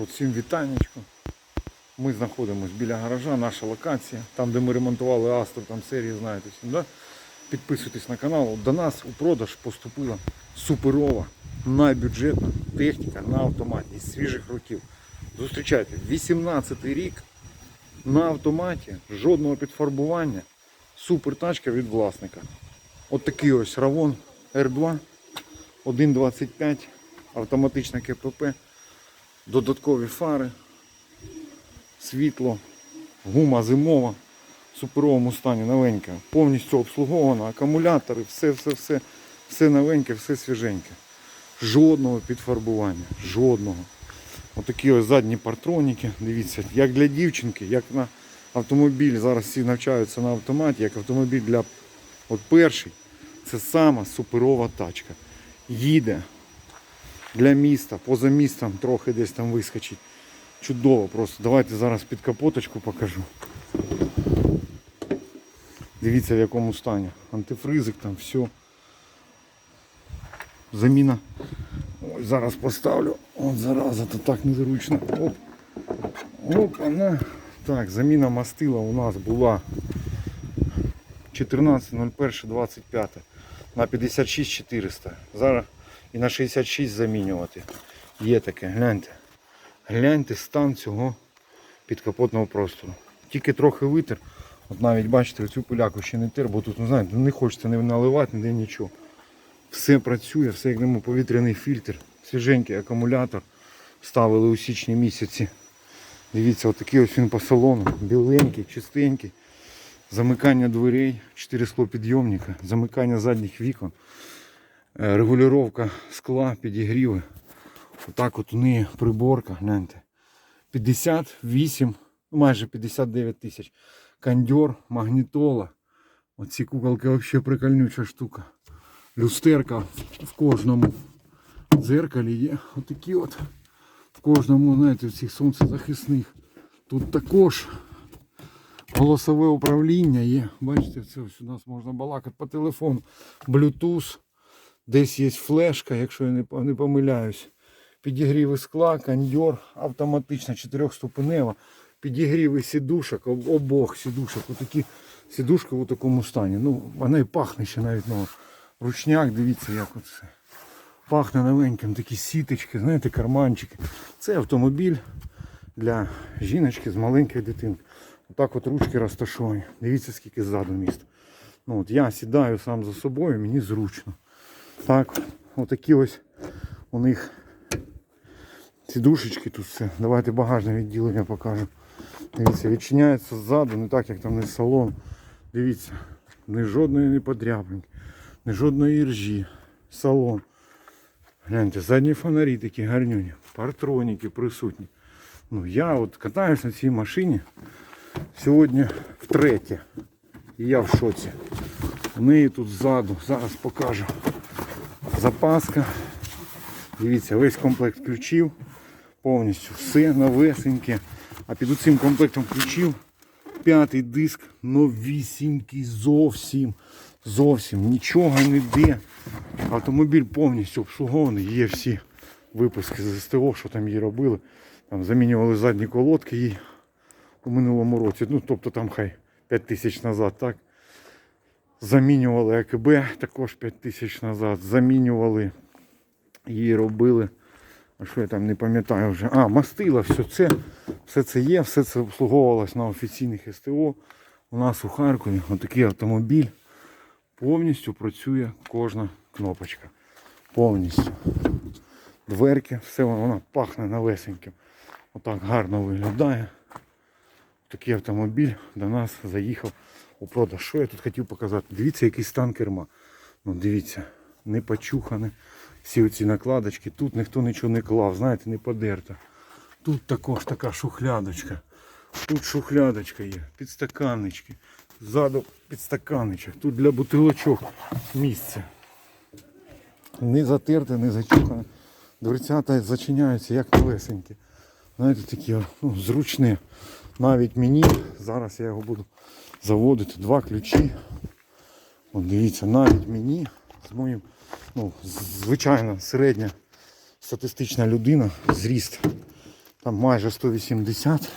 народ, всім вітанечко. Ми знаходимося біля гаража, наша локація, там де ми ремонтували Астр, там серії знаєте всім, да? Підписуйтесь на канал. До нас у продаж поступила суперова, найбюджетна техніка на автоматі із свіжих років. Зустрічайте, 18 рік на автоматі, жодного підфарбування, супер тачка від власника. От такий ось Равон R2 1.25, автоматичне КПП, додаткові фари, світло, гума зимова в суперовому стані, новенька, повністю обслугована, акумулятори, все, все, все, все новеньке, все свіженьке. Жодного підфарбування, жодного. Отакі ось задні партроніки, дивіться, як для дівчинки, як на автомобіль. Зараз всі навчаються на автоматі, як автомобіль для от перший. Це сама суперова тачка. Їде для міста, поза містом трохи десь там вискочить. Чудово просто. Давайте зараз під капоточку покажу. Дивіться в якому стані. Антифризик там все. Заміна. Ой, зараз поставлю. От зараза, то так незручно. Оп. Оп, вона. Так, заміна мастила у нас була 14.01.25 на 56 400. Зараз і на 66 замінювати. Є таке, гляньте. Гляньте стан цього підкапотного простору. Тільки трохи витер. От навіть бачите, цю пиляку ще не тер, бо тут, ну знаєте, не хочеться не наливати, ніде нічого. Все працює, все як нему повітряний фільтр, свіженький акумулятор. Ставили у січні місяці. Дивіться, отакий ось він по салону. Біленький, чистенький. Замикання дверей, 4 склопідйомника, замикання задніх вікон, регулювання скла, підігріви. Отак от у неї приборка, гляньте. 58, ну, майже 59 тисяч. Кондьор, магнітола. Оці куколки взагалі прикольнюча штука. Люстерка в кожному дзеркалі є. Отакі от. В кожному, знаєте, в цих сонцезахисних. Тут також голосове управління є. Бачите, це у нас можна балакати по телефону. Bluetooth. Десь є флешка, якщо я не, по- не помиляюсь. Підігріви скла, кондьор, автоматична, чотирьохступенева. Підігріви сідушок, обох сідушок. Отакі сідушки в такому стані. Ну, вона і пахне ще навіть ну, ручняк, дивіться, як оце. Пахне новеньким, такі сіточки, знаєте, карманчики. Це автомобіль для жіночки з маленькою дитинкою. Отак от ручки розташовані. Дивіться, скільки ззаду міст. Ну, от я сідаю сам за собою, мені зручно. Так, отакі ось у них сідушечки тут все. Давайте багажне відділення покажу. Дивіться, відчиняється ззаду, не так, як там не салон. Дивіться, ні жодної не подряпинки, ні жодної іржі. Салон. Гляньте, задні фонарі такі гарнюні, партроніки присутні. Ну, я от катаюсь на цій машині сьогодні втретє. І я в шоці. У неї тут ззаду, зараз покажу. Запаска. Дивіться, весь комплект ключів. Повністю все новесеньке. А під цим комплектом ключів п'ятий диск новісінький зовсім. Зовсім нічого не де. Автомобіль повністю обслугований. Є всі випуски з СТО, що там її робили. Там замінювали задні колодки їй у минулому році. Ну, тобто там хай 5 тисяч назад, так. Замінювали АКБ також 5 тисяч назад. Замінювали, її робили. А що я там не пам'ятаю вже. А, мастила, все це, все це є, все це обслуговувалось на офіційних СТО. У нас у Харкові отакий автомобіль. Повністю працює кожна кнопочка. Повністю. Дверки, все вона пахне новесеньким. Отак гарно виглядає. Такий автомобіль до нас заїхав у продаж. Що я тут хотів показати? Дивіться, який стан керма. Ну дивіться, не почухане. Всі оці накладочки. Тут ніхто нічого не клав, знаєте, не подерто. Тут також така шухлядочка. Тут шухлядочка є, підстаканнички. Ззаду підстаканничок. Тут для бутилочок місце. Не затерте, не зачухане. Дверцята зачиняються як новесенькі. Знаєте, такі ну, зручні. Навіть мені, зараз я його буду заводити, два ключі. От дивіться, навіть мені з моїм, ну, звичайно, середня статистична людина, зріст Там майже 180.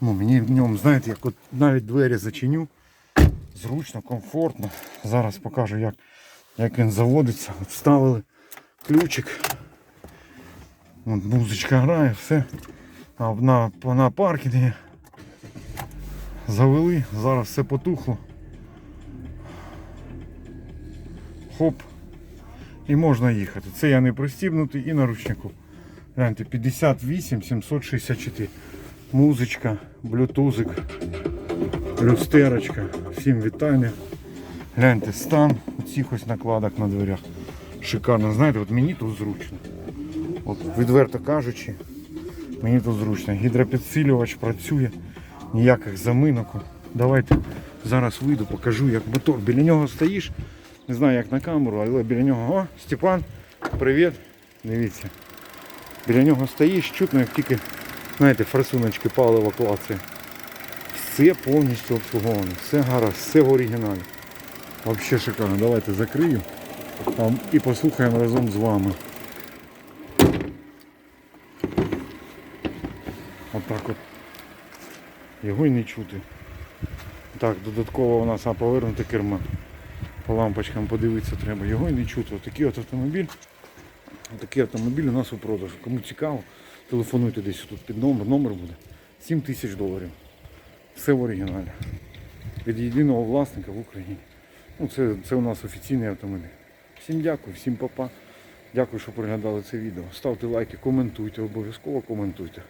Ну, мені в ньому, знаєте, як от навіть двері зачиню. Зручно, комфортно. Зараз покажу, як, як він заводиться. От вставили ключик. От музичка грає, все. На, на паркінгі завели, зараз все потухло. Хоп. І можна їхати. Це я не пристібнутий і на ручнику. Гляньте, 58 764. Музичка, блютузик, люстерочка. Всім вітання. Гляньте, стан цих ось накладок на дверях. Шикарно. Знаєте, от мені тут зручно. От, відверто кажучи, мені тут зручно. Гідропідсилювач працює, ніяких заминок. Давайте зараз вийду, покажу, як мотор. Біля нього стоїш. Не знаю, як на камеру, але біля нього. О, Степан, привіт. Дивіться. Біля нього стоїш, чутно, як тільки, знаєте, форсуночки палива клацає. Все повністю обслуговано, все гаразд, все в оригіналі. Взагалі шикарно. Давайте закрию і послухаємо разом з вами. Отак от. Його й не чути. Так, додатково у нас а, повернуте керма. По лампочкам подивитися треба. Його й не чути. Отакий от автомобіль. Такий автомобіль у нас у продажу. Кому цікаво, телефонуйте десь тут під номер. Номер буде 7 тисяч доларів. Все в оригіналі. Від єдиного власника в Україні. Ну, це, це у нас офіційний автомобіль. Всім дякую, всім папа. Дякую, що переглядали це відео. Ставте лайки, коментуйте, обов'язково коментуйте.